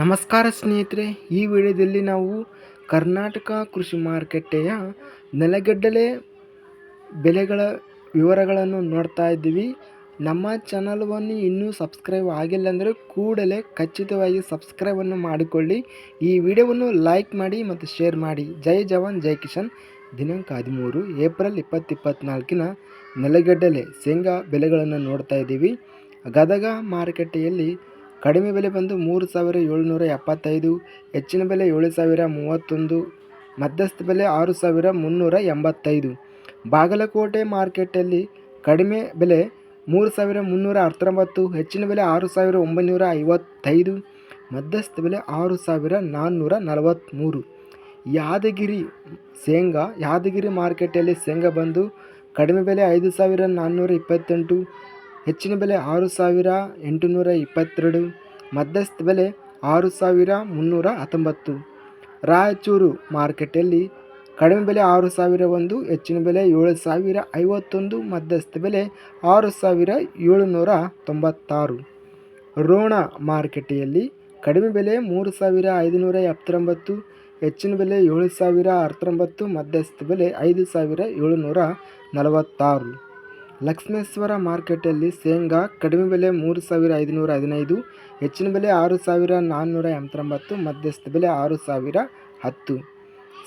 ನಮಸ್ಕಾರ ಸ್ನೇಹಿತರೆ, ಈ ವಿಡಿಯೋದಲ್ಲಿ ನಾವು ಕರ್ನಾಟಕ ಕೃಷಿ ಮಾರುಕಟ್ಟೆಯ ನೆಲಗಡ್ಡಲೆ ಬೆಲೆಗಳ ವಿವರಗಳನ್ನು ನೋಡ್ತಾ ಇದ್ದೀವಿ. ನಮ್ಮ ಚಾನಲ್ವನ್ನು ಇನ್ನೂ ಸಬ್ಸ್ಕ್ರೈಬ್ ಆಗಿಲ್ಲ ಅಂದರೆ ಕೂಡಲೇ ಖಚಿತವಾಗಿ ಸಬ್ಸ್ಕ್ರೈಬನ್ನು ಮಾಡಿಕೊಳ್ಳಿ. ಈ ವಿಡಿಯೋವನ್ನು ಲೈಕ್ ಮಾಡಿ ಮತ್ತು ಶೇರ್ ಮಾಡಿ. ಜೈ ಜವಾನ್, ಜೈ ಕಿಶನ್ ದಿನಾಂಕ ಹದಿಮೂರು, ಏಪ್ರಿಲ್ ಇಪ್ಪತ್ತು ಇಪ್ಪತ್ತ್ನಾಲ್ಕಿನ ನೆಲಗಡ್ಡಲೆ ಶೇಂಗಾ ಬೆಲೆಗಳನ್ನು ನೋಡ್ತಾ ಇದ್ದೀವಿ. ಗದಗ ಮಾರುಕಟ್ಟೆಯಲ್ಲಿ ಕಡಿಮೆ ಬೆಲೆ ಬಂದು ಮೂರು ಸಾವಿರ ಏಳುನೂರ ಎಪ್ಪತ್ತೈದು, ಹೆಚ್ಚಿನ ಬೆಲೆ ಏಳು ಸಾವಿರ ಮೂವತ್ತೊಂದು, ಮಧ್ಯಸ್ಥ ಬೆಲೆ ಆರು ಸಾವಿರ ಮುನ್ನೂರ ಎಂಬತ್ತೈದು. ಬಾಗಲಕೋಟೆ ಮಾರ್ಕೆಟಲ್ಲಿ ಕಡಿಮೆ ಬೆಲೆ ಮೂರು ಸಾವಿರ ಮುನ್ನೂರ ಹತ್ತೊಂಬತ್ತು, ಹೆಚ್ಚಿನ ಬೆಲೆ ಆರು ಸಾವಿರ ಒಂಬೈನೂರ ಐವತ್ತೈದು, ಮಧ್ಯಸ್ಥ ಬೆಲೆ ಆರು ಸಾವಿರ ನಾನ್ನೂರ ನಲವತ್ತ್ಮೂರು. ಯಾದಗಿರಿ ಶೇಂಗಾ, ಯಾದಗಿರಿ ಮಾರ್ಕೆಟಲ್ಲಿ ಶೇಂಗಾ ಬಂದು ಕಡಿಮೆ ಬೆಲೆ ಐದು ಸಾವಿರ ನಾನ್ನೂರ ಇಪ್ಪತ್ತೆಂಟು ಹೆಚ್ಚಿನ ಬೆಲೆ ಆರು ಸಾವಿರ ಎಂಟುನೂರ ಇಪ್ಪತ್ತೆರಡು, ಮಧ್ಯಸ್ಥ ಬೆಲೆ ಆರು ಸಾವಿರ ಮುನ್ನೂರ ಹತ್ತೊಂಬತ್ತು. ರಾಯಚೂರು ಮಾರ್ಕೆಟಲ್ಲಿ ಕಡಿಮೆ ಬೆಲೆ ಆರು ಸಾವಿರ ಒಂದು, ಹೆಚ್ಚಿನ ಬೆಲೆ ಏಳು ಸಾವಿರ ಐವತ್ತೊಂದು, ಮಧ್ಯಸ್ಥ ಬೆಲೆ ಆರು ಸಾವಿರ ಏಳುನೂರ ತೊಂಬತ್ತಾರು. ರೋಣ ಮಾರುಕಟ್ಟೆಯಲ್ಲಿ ಕಡಿಮೆ ಬೆಲೆ ಮೂರು ಸಾವಿರ ಐದುನೂರ ಎಪ್ಪತ್ತೊಂಬತ್ತು, ಹೆಚ್ಚಿನ ಬೆಲೆ ಏಳು ಸಾವಿರ ಹತ್ತೊಂಬತ್ತು ಮಧ್ಯಸ್ಥ ಬೆಲೆ ಐದು ಸಾವಿರ ಏಳುನೂರ ನಲವತ್ತಾರು. ಲಕ್ಷ್ಮೇಶ್ವರ ಮಾರ್ಕೆಟಲ್ಲಿ ಶೇಂಗಾ ಕಡಿಮೆ ಬೆಲೆ ಮೂರು ಸಾವಿರ ಐದುನೂರ ಹದಿನೈದು, ಹೆಚ್ಚಿನ ಬೆಲೆ ಆರು ಸಾವಿರ ನಾನ್ನೂರ ಎಂಬತ್ತೊಂಬತ್ತು, ಮಧ್ಯಸ್ಥ ಬೆಲೆ ಆರು ಸಾವಿರ ಹತ್ತು.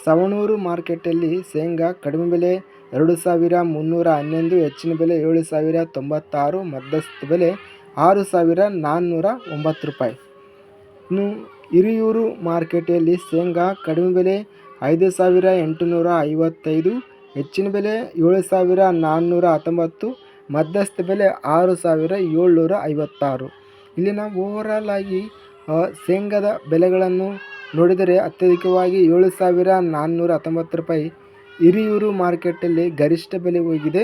ಸವಣೂರು ಮಾರ್ಕೆಟಲ್ಲಿ ಶೇಂಗಾ ಕಡಿಮೆ ಬೆಲೆ ಎರಡು ಸಾವಿರ ಮುನ್ನೂರ ಹನ್ನೊಂದು, ಹೆಚ್ಚಿನ ಬೆಲೆ ಏಳು ಸಾವಿರ ತೊಂಬತ್ತಾರು, ಮಧ್ಯಸ್ಥ ಬೆಲೆ ಆರು ಸಾವಿರ ನಾನ್ನೂರ ಒಂಬತ್ತು ರೂಪಾಯಿ. ಇನ್ನು ಹಿರಿಯೂರು ಮಾರ್ಕೆಟಲ್ಲಿ ಶೇಂಗಾ ಕಡಿಮೆ ಬೆಲೆ ಐದು ಸಾವಿರ ಎಂಟುನೂರ ಐವತ್ತೈದು ಹೆಚ್ಚಿನ ಬೆಲೆ ಏಳು ಸಾವಿರ ನಾನ್ನೂರ ಹತ್ತೊಂಬತ್ತು, ಮಧ್ಯಸ್ಥ ಬೆಲೆ ಆರು ಸಾವಿರ ಏಳ್ನೂರ ಐವತ್ತಾರು. ಇಲ್ಲಿ ನಾವು ಓವರಾಲ್ ಆಗಿ ಶೇಂಗಾದ ಬೆಲೆಗಳನ್ನು ನೋಡಿದರೆ ಅತ್ಯಧಿಕವಾಗಿ ಏಳು ಸಾವಿರ ನಾನ್ನೂರ ಹತ್ತೊಂಬತ್ತು ರೂಪಾಯಿ ಹಿರಿಯೂರು ಮಾರ್ಕೆಟಲ್ಲಿ ಗರಿಷ್ಠ ಬೆಲೆ ಹೋಗಿದೆ.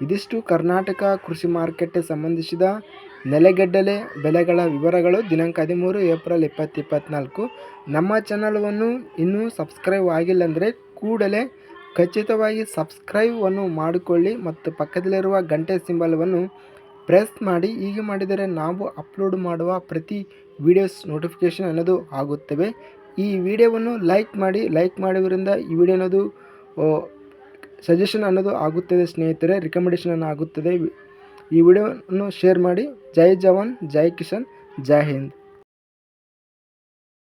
ಇದಿಷ್ಟು ಕರ್ನಾಟಕ ಕೃಷಿ ಮಾರುಕಟ್ಟೆ ಸಂಬಂಧಿಸಿದ ನೆಲೆಗಡ್ಡಲೆ ಬೆಲೆಗಳ ವಿವರಗಳು ದಿನಾಂಕ ಹದಿಮೂರು ಏಪ್ರಿಲ್ ಇಪ್ಪತ್ತು ಇಪ್ಪತ್ತ್ನಾಲ್ಕು ನಮ್ಮ ಚಾನಲವನ್ನು ಇನ್ನೂ ಸಬ್ಸ್ಕ್ರೈಬ್ ಆಗಿಲ್ಲ ಅಂದರೆ ಕೂಡಲೇ ಖಚಿತವಾಗಿ ಸಬ್ಸ್ಕ್ರೈಬನ್ನು ಮಾಡಿಕೊಳ್ಳಿ ಮತ್ತು ಪಕ್ಕದಲ್ಲಿರುವ ಗಂಟೆ ಸಿಂಬಲ್ವನ್ನು ಪ್ರೆಸ್ ಮಾಡಿ. ಹೀಗೆ ಮಾಡಿದರೆ ನಾವು ಅಪ್ಲೋಡ್ ಮಾಡುವ ಪ್ರತಿ ವಿಡಿಯೋಸ್ ನೋಟಿಫಿಕೇಷನ್ ಅನ್ನೋದು ಆಗುತ್ತವೆ. ಈ ವಿಡಿಯೋವನ್ನು ಲೈಕ್ ಮಾಡಿ ಲೈಕ್ ಮಾಡೋದ್ರಿಂದ ಈ ವಿಡಿಯೋ ಅನ್ನೋದು ಸಜೆಷನ್ ಅನ್ನೋದು ಆಗುತ್ತದೆ ಸ್ನೇಹಿತರೆ ರಿಕಮೆಂಡೇಷನ್ ಆಗುತ್ತದೆ. ಈ ವಿಡಿಯೋವನ್ನು ಶೇರ್ ಮಾಡಿ. ಜೈ ಜವಾನ್, ಜೈ ಕಿಶನ್ ಜೈ ಹಿಂದ್.